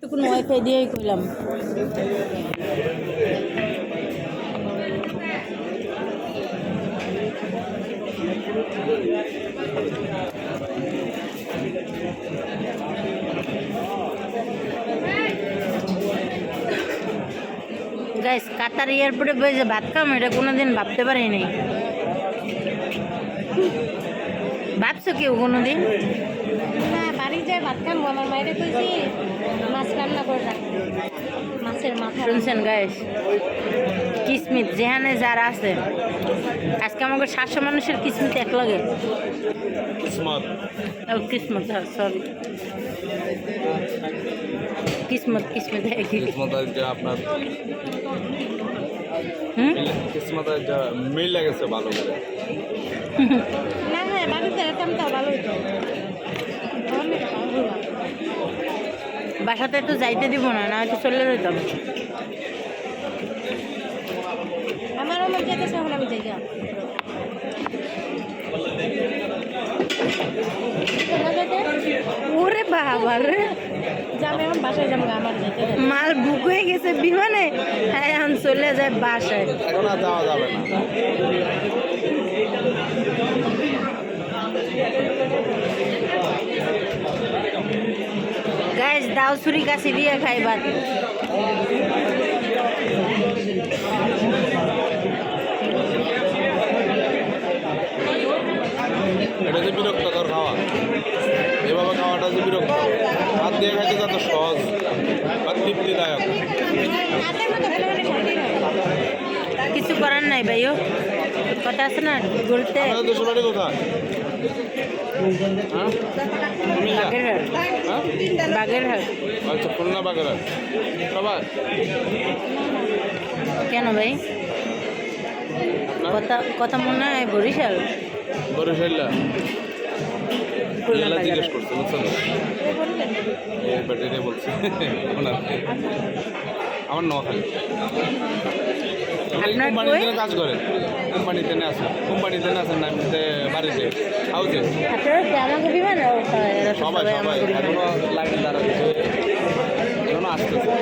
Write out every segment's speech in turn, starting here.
টুকুন wifi দিয়েই কইলাম। Guys কাতার এয়ারপোর্টে বসে ভাত খাম, এটা কোনোদিন ভাবতে পারিনি। ভাবছ কেউ কোনোদিন? বাড়ি যায় ভাত খাম আমার মায়ের কইছি মাছ রান্না করে মাছের মাথা শুনছেন গাইস কিসমিত যেখানে যারা আছে আজকে আমাকে সাতশো মানুষের কিসমিত এক লাগে। কিসমত। কিসমত সরি কিসমত কিসমত কিসমত আপনার হুম? কিসমত মিল লেগেছে ভালো করে। না হ্যাঁ বাড়িতে রাখতাম তো ভালো হতো অনেক ভালো লাগে। বাসাতে তো যাইতে দিব না না হয়তো চলে যেতাম আমারও মন যেতেছে এখন আমি যাই। ওরে বাবা রে। যে এখন বাসায় যাব আমার যেতে মাল বুক হয়ে গেছে বিমানে। হ্যাঁ এখন চলে যায় বাসায়। এখন যাওয়া যাবে না। গাইস দাও ছুরি কাছে দিয়ে খাই ভাত। এটা যে বিরক্তকর খাওয়া। এভাবে খাওয়াটা যে বিরক্ত। ভাত দিয়ে খাইতে যত সহজ বা তৃপ্তিদায়ক। কিছু করার নাই ভাইও। কথা আছে না বলতে। কোথায়? বাগেরহাট। হ্যাঁ আচ্ছা খুলনা বাগেরহাট। সবাই কেন ভাই? কথা কথা মনে হয় বরিশাল? বরিশাল্লা খুলনা জিজ্ঞেস করছে বুঝছ আমার নোয়াখালী। কাজ করেন কোম্পানিতে না আছেন কোম্পানিতে না আছেন না এমনিতে বাড়িতে হাউসে আপনারা কি আমাকে তো সবাই সবাই এখনও লাইনে দাঁড়াচ্ছে এখনও আসতেছে। না?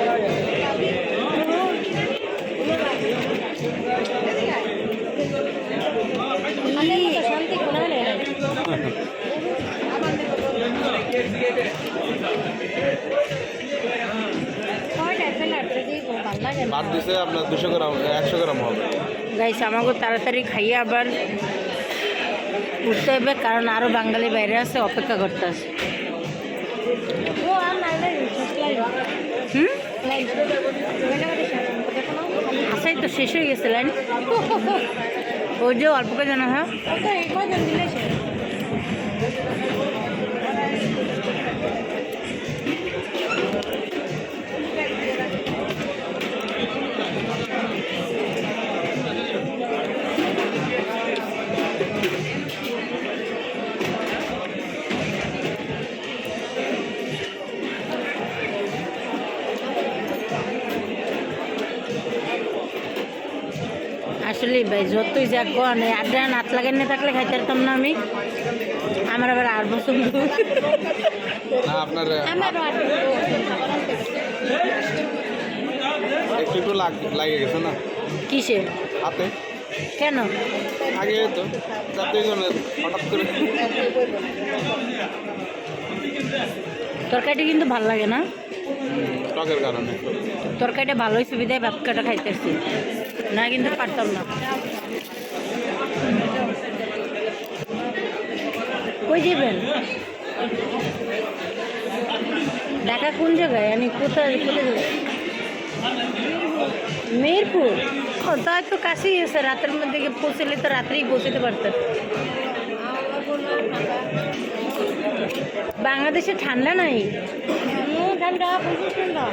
বাদ দিছে আপনার দুশো গ্রাম একশো গ্রাম হবে। গাইস আমাকে তাড়াতাড়ি খাইয়ে আবার উঠতে হবে কারণ আরও বাঙালি বাইরে আছে, অপেক্ষা করতে আছে। আসাই তো, শেষ হয়ে গেছে লাইন। ওই যে অল্প কে জানা হ্যাঁ ও তো এই কয়জন মিলে শেষ। আসলে যা কন এই আড্ডা নাত লাগাই না থাকলে খাইতে পারতাম না আমি। আমার আবার আর পছন্দ একটু একটু লাগে গেছে না? কিসে হাতে? কেন? আগে তো যাতে হঠাৎ করে। তরকারিটা কিন্তু ভালো লাগে না। স্টকের কারণে। তরকারিটা ভালোই সুবিধায় ভাত কাটা খাইতেছি। না কিন্তু পারতাম না। কই যাবেন ঢাকা কোন জায়গায়? আমি কোথায় কোথায় যাব? মেহেরপুর ও তাই তো কাছেই আছে রাতের মধ্যে গিয়ে পৌঁছলে তো রাত্রেই পৌঁছতে পারতেন। বাংলাদেশে ঠান্ডা নাই? ঠান্ডা, প্রচুর ঠান্ডা।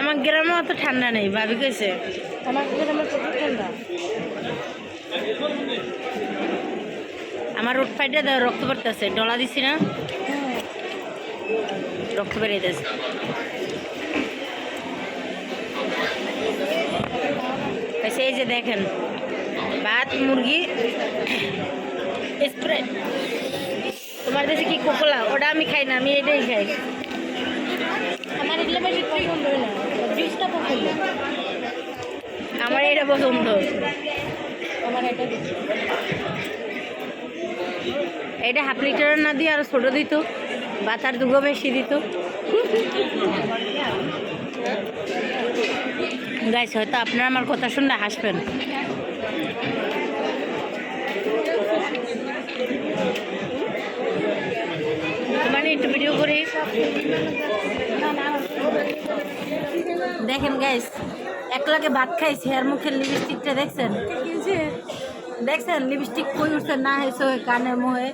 আমার গ্রামে অত ঠান্ডা নেই ভাবি কইছে। আমার গ্রামে প্রচুর ঠান্ডা। আমার রোড ফাইটে দাও রক্ত পড়তেছে ডলা দিছি না? হুম। রক্ত বেরিয়েছে সেই যে দেখেন ভাত মুরগি স্প্রে। তোমার দেশে কি কোকোলা ওটা আমি খাই না আমি এটাই খাই। আমার এগুলো বেশি পছন্দ হয় না। পছন্দ আমার এটা পছন্দ। আমার এটা এটা হাফ লিটারের না দিয়ে আরও ছোট দিত বাতার দুগো বেশি দিত। গাইস হয়তো আপনারা আমার কথা শুনলে হাসবেন। মানে একটু ভিডিও করি। দেখেন গাইস একলাকে ভাত খাইছে আর মুখের লিপস্টিকটা দেখছেন? দেখছেন? লিপস্টিক কই উঠছে? না হয়েছে কানে মুহে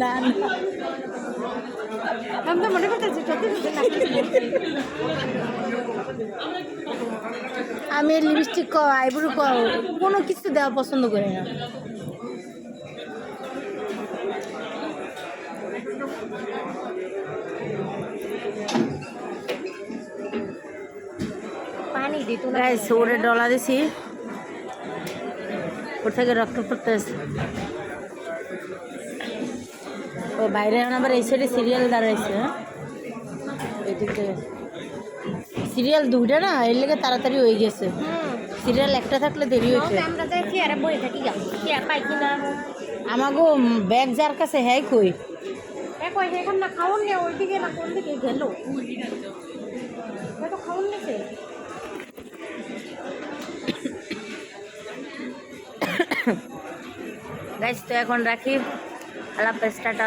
না আমি মনে আমি লিপস্টিক ক আইব্রো ক কোনো কিছু দেওয়া পছন্দ করি না। না। ওরে ডলা দিছি। ওর থেকে রক্ত পড়তেছে? ও বাইরে এখন আবার এই সাইডে সিরিয়াল দাঁড়াইছে হ্যাঁ? সিরিয়াল দুইটা না এর লেগে তাড়াতাড়ি হয়ে গেছে। সিরিয়াল একটা থাকলে দেরি হয়েছে কিনা আমাগো ব্যাগ যার কাছে হ্যাঁ কই? এখন না খাওন ওইদিকে না কোন দিকে গেল? তো খাওন নেছে। গাইস তো এখন রাখি। আলাপ টাটা।